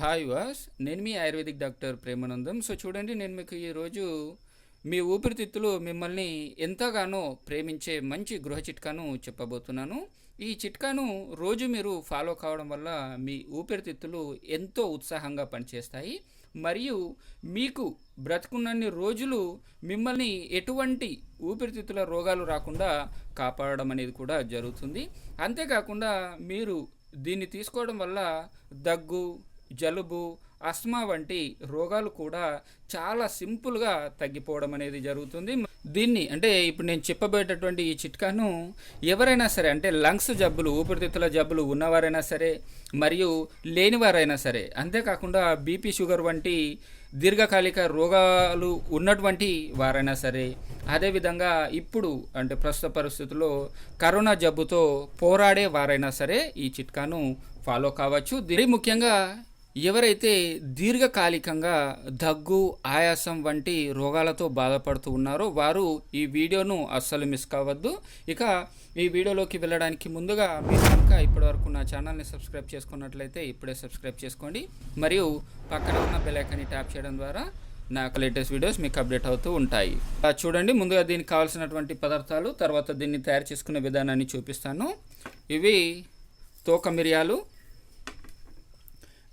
Hi వాస్ నేను మీ ఆయుర్వేదిక్ డాక్టర్ ప్రేమానందం. సో చూడండి నేను మీకు ఈరోజు మీ ఊపిరితిత్తులు మిమ్మల్ని ఎంతగానో ప్రేమించే మంచి గృహ చిట్కాను చెప్పబోతున్నాను. ఈ చిట్కాను రోజు మీరు ఫాలో కావడం వల్ల మీ ఊపిరితిత్తులు ఎంతో ఉత్సాహంగా పనిచేస్తాయి. మరియు మీకు బ్రతుకున్నన్ని రోజులు మిమ్మల్ని ఎటువంటి ఊపిరితిత్తుల రోగాలు రాకుండా కాపాడడం అనేది కూడా జరుగుతుంది. అంతేకాకుండా మీరు దీన్ని తీసుకోవడం వల్ల దగ్గు జలుబు అస్మా వంటి రోగాలు కూడా చాలా సింపుల్గా తగ్గిపోవడం అనేది జరుగుతుంది. దీన్ని అంటే ఇప్పుడు నేను చెప్పబోయేటటువంటి ఈ చిట్కాను ఎవరైనా సరే అంటే లంగ్స్ జబ్బులు ఊపిరితిత్తుల జబ్బులు ఉన్నవారైనా సరే మరియు లేనివారైనా సరే అంతేకాకుండా బీపీ షుగర్ వంటి దీర్ఘకాలిక రోగాలు ఉన్నటువంటి వారైనా సరే అదేవిధంగా ఇప్పుడు అంటే ప్రస్తుత పరిస్థితుల్లో కరోనా జబ్బుతో పోరాడే వారైనా సరే ఈ చిట్కాను ఫాలో కావచ్చు. దీని ముఖ్యంగా ఎవరైతే దీర్ఘకాలికంగా దగ్గు ఆయాసం వంటి రోగాలతో బాధపడుతూ ఉన్నారో వారు ఈ వీడియోను అస్సలు మిస్ కావద్దు. ఇక ఈ వీడియోలోకి వెళ్ళడానికి ముందుగా మీరు కనుక ఇప్పటివరకు నా ఛానల్ని సబ్స్క్రైబ్ చేసుకున్నట్లయితే ఇప్పుడే సబ్స్క్రైబ్ చేసుకోండి. మరియు పక్కన ఉన్న బెల్ ట్యాప్ చేయడం ద్వారా నాకు లేటెస్ట్ వీడియోస్ మీకు అప్డేట్ అవుతూ ఉంటాయి. చూడండి ముందుగా దీనికి కావాల్సినటువంటి పదార్థాలు తర్వాత దీన్ని తయారు చేసుకునే విధానాన్ని చూపిస్తాను. ఇవి తోక మిరియాలు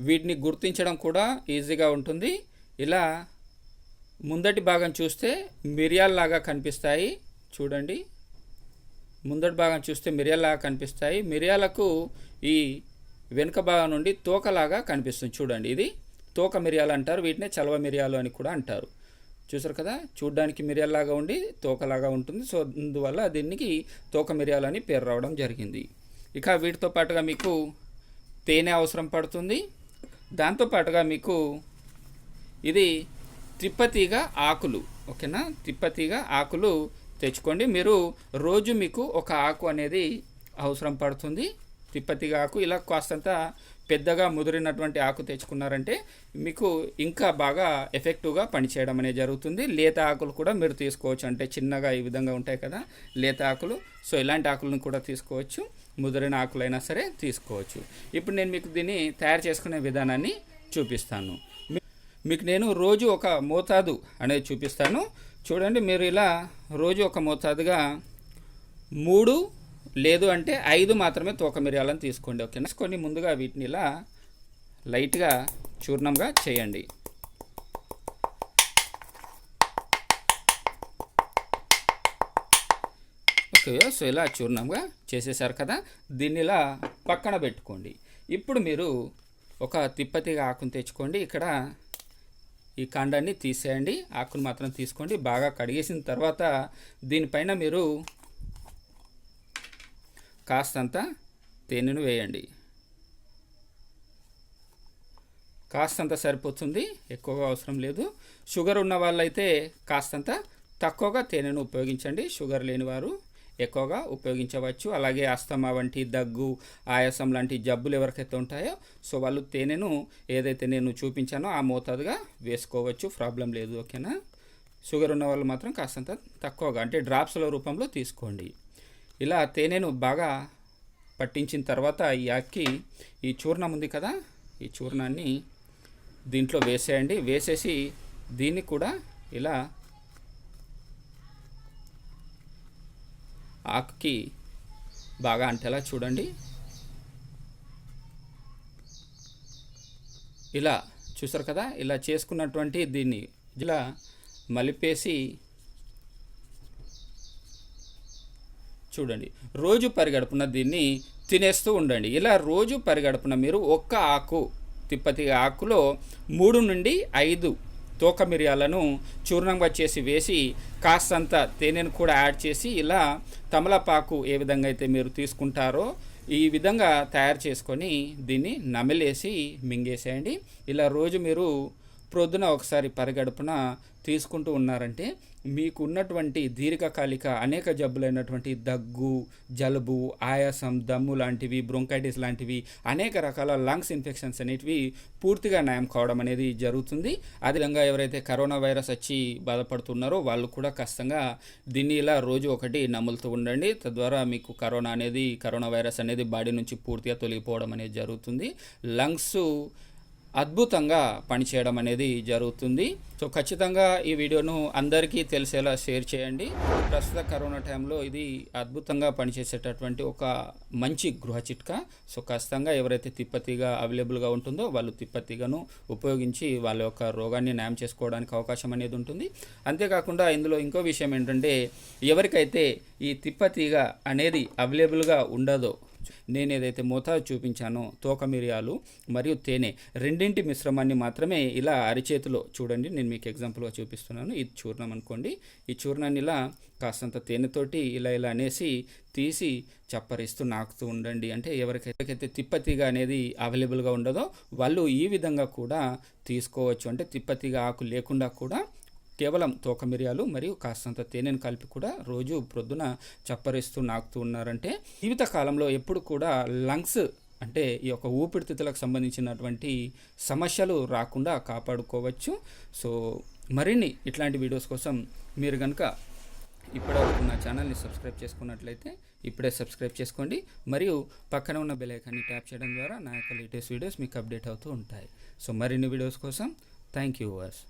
వీటిని గుర్తించడం కూడా ఈజీగా ఉంటుంది. ఇలా ముందటి భాగం చూస్తే మిరియాల్లాగా కనిపిస్తాయి. చూడండి. ముందటి భాగం చూస్తే మిరియాల్లాగా కనిపిస్తాయి. మిరియాలకు ఈ వెనుక భాగం నుండి తోకలాగా కనిపిస్తుంది. చూడండి. ఇది తోక మిరియాలు అంటారు. వీటినే చలవ మిరియాలు అని కూడా అంటారు. చూసారు కదా? చూడ్డానికి మిరియాల్లాగా ఉండి తోకలాగా ఉంటుంది. సో అందువల్ల దీనికి తోక మిరియాలు అని పేరు రావడం జరిగింది. ఇక వీటితో పాటుగా మీకు తేనె అవసరం పడుతుంది. దాంతోపాటుగా మీకు ఇది తిప్పతీగ ఆకులు ఓకేనా? తిప్పతీగ ఆకులు తెచ్చుకోండి. మీరు రోజు మీకు ఒక ఆకు అనేది అవసరం పడుతుంది. తిప్పతిగా ఆకు ఇలా కాస్తంత పెద్దగా ముదిరినటువంటి ఆకు తెచ్చుకున్నారంటే మీకు ఇంకా బాగా ఎఫెక్టివ్గా పనిచేయడం అనేది జరుగుతుంది. లేత ఆకులు కూడా మీరు తీసుకోవచ్చు. అంటే చిన్నగా ఈ విధంగా ఉంటాయి కదా లేత ఆకులు. సో ఇలాంటి ఆకులను కూడా తీసుకోవచ్చు. ముదిరిన ఆకులైనా సరే తీసుకోవచ్చు. ఇప్పుడు నేను మీకు దీన్ని తయారు చేసుకునే విధానాన్ని చూపిస్తాను. మీకు నేను రోజు ఒక మోతాదు అనేది చూపిస్తాను. చూడండి మీరు ఇలా రోజు ఒక మోతాదుగా మూడు లేదు అంటే ఐదు మాత్రమే తోక మిరియాలను తీసుకోండి ఓకేనా? కొన్ని ముందుగా వీటిని ఇలా లైట్గా చూర్ణంగా చేయండి. ఓకే సో ఇలా చూర్ణంగా చేసేసారు కదా? దీన్ని ఇలా పక్కన పెట్టుకోండి. ఇప్పుడు మీరు ఒక తిప్పతిగా ఆకును తెచ్చుకోండి. ఇక్కడ ఈ కాండాన్ని తీసేయండి. ఆకును మాత్రం తీసుకోండి. బాగా కడిగేసిన తర్వాత దీనిపైన మీరు కాస్తంత తేనెను వేయండి. కాస్తంత సరిపోతుంది ఎక్కువగా అవసరం లేదు. షుగర్ ఉన్న వాళ్ళైతే కాస్తంత తక్కువగా తేనెను ఉపయోగించండి. షుగర్ లేని వారు ఎక్కువగా ఉపయోగించవచ్చు. అలాగే అస్తమా వంటి దగ్గు ఆయాసం లాంటి జబ్బులు ఎవరికైతే ఉంటాయో సో వాళ్ళు తేనెను ఏదైతే నేను చూపించానో ఆ మోతాదుగా వేసుకోవచ్చు. ప్రాబ్లం లేదు ఓకేనా? షుగర్ ఉన్న వాళ్ళు మాత్రం కాస్తంత తక్కువగా అంటే డ్రాప్స్ల రూపంలో తీసుకోండి. ఇలా తేనెను బాగా పట్టించిన తర్వాత ఈ అక్కి ఈ చూర్ణం ఉంది కదా ఈ చూర్ణాన్ని దీంట్లో వేసేయండి. వేసేసి దీన్ని కూడా ఇలా ఆకుకి బాగా అంటేలా చూడండి. ఇలా చూసారు కదా ఇలా చేసుకున్నటువంటి దీన్ని ఇలా మలిపేసి చూడండి. రోజు పరిగడుపున దీన్ని తినేస్తూ ఉండండి. ఇలా రోజు పరిగడుపున మీరు ఒక్క ఆకు తిప్పతి ఆకులో మూడు నుండి ఐదు తోక మిరియాలను చూర్ణంగా చేసి వేసి కాస్తంత తేనెను కూడా యాడ్ చేసి ఇలా తమలపాకు ఏ విధంగా అయితే మీరు తీసుకుంటారో ఈ విధంగా తయారు చేసుకొని దీన్ని నమిలేసి మింగేసేయండి. ఇలా రోజు మీరు ప్రొద్దున ఒకసారి పరిగడుపున తీసుకుంటూ ఉన్నారంటే మీకు ఉన్నటువంటి దీర్ఘకాలిక అనేక జబ్బులైనటువంటి దగ్గు జలుబు ఆయాసం దమ్ము లాంటివి బ్రొంకైటిస్ లాంటివి అనేక రకాల లంగ్స్ ఇన్ఫెక్షన్స్ అనేటివి పూర్తిగా నయం కావడం అనేది జరుగుతుంది. అదేవిధంగా ఎవరైతే కరోనా వైరస్ వచ్చి బాధపడుతున్నారో వాళ్ళు కూడా కష్టంగా దీన్ని ఇలా రోజు ఒకటి నములుతూ ఉండండి. తద్వారా మీకు కరోనా అనేది కరోనా వైరస్ అనేది బాడీ నుంచి పూర్తిగా తొలగిపోవడం అనేది జరుగుతుంది. లంగ్స్ అద్భుతంగా పనిచేయడం అనేది జరుగుతుంది. సో ఖచ్చితంగా ఈ వీడియోను అందరికీ తెలిసేలా షేర్ చేయండి. ప్రస్తుత కరోనా టైంలో ఇది అద్భుతంగా పనిచేసేటటువంటి ఒక మంచి గృహ చిట్కా. సో ఖచ్చితంగా ఎవరైతే తిప్పతిగా అవైలబుల్గా ఉంటుందో వాళ్ళు తిప్పతిగను ఉపయోగించి వాళ్ళ యొక్క రోగాన్ని న్యాయం చేసుకోవడానికి అవకాశం అనేది ఉంటుంది. అంతేకాకుండా ఇందులో ఇంకో విషయం ఏంటంటే ఎవరికైతే ఈ తిప్పతీగ అనేది అవైలబుల్గా ఉండదో నేను ఏదైతే మోతాదు చూపించానో తోక మిరియాలు మరియు తేనె రెండింటి మిశ్రమాన్ని మాత్రమే ఇలా అరిచేతిలో చూడండి. నేను మీకు ఎగ్జాంపుల్గా చూపిస్తున్నాను. ఇది చూర్ణం అనుకోండి. ఈ చూర్ణాన్ని ఇలా కాస్తంత తేనెతోటి ఇలా ఇలా అనేసి తీసి చప్పరిస్తూ నాకుతూ ఉండండి. అంటే ఎవరికైతే తిప్పతీగ అనేది అవైలబుల్గా ఉండదో వాళ్ళు ఈ విధంగా కూడా తీసుకోవచ్చు. అంటే తిప్పతీగ ఆకు లేకుండా కూడా కేవలం తోక మిరియాలు మరియు కాస్తంత తేనెను కలిపి కూడా రోజు ప్రొద్దున చప్పరిస్తూ నాకుతూ ఉన్నారంటే జీవిత కాలంలో ఎప్పుడు కూడా లంగ్స్ అంటే ఈ యొక్క ఊపిరితిత్తులకు సంబంధించినటువంటి సమస్యలు రాకుండా కాపాడుకోవచ్చు. సో మరిన్ని ఇట్లాంటి వీడియోస్ కోసం మీరు కనుక ఇప్పటివరకు నా ఛానల్ని సబ్స్క్రైబ్ చేసుకున్నట్లయితే ఇప్పుడే సబ్స్క్రైబ్ చేసుకోండి. మరియు పక్కన ఉన్న బెల్ ఐకాన్ని ట్యాప్ చేయడం ద్వారా నా యొక్క లేటెస్ట్ వీడియోస్ మీకు అప్డేట్ అవుతూ ఉంటాయి. సో మరిన్ని వీడియోస్ కోసం థ్యాంక్ యూ వర్స్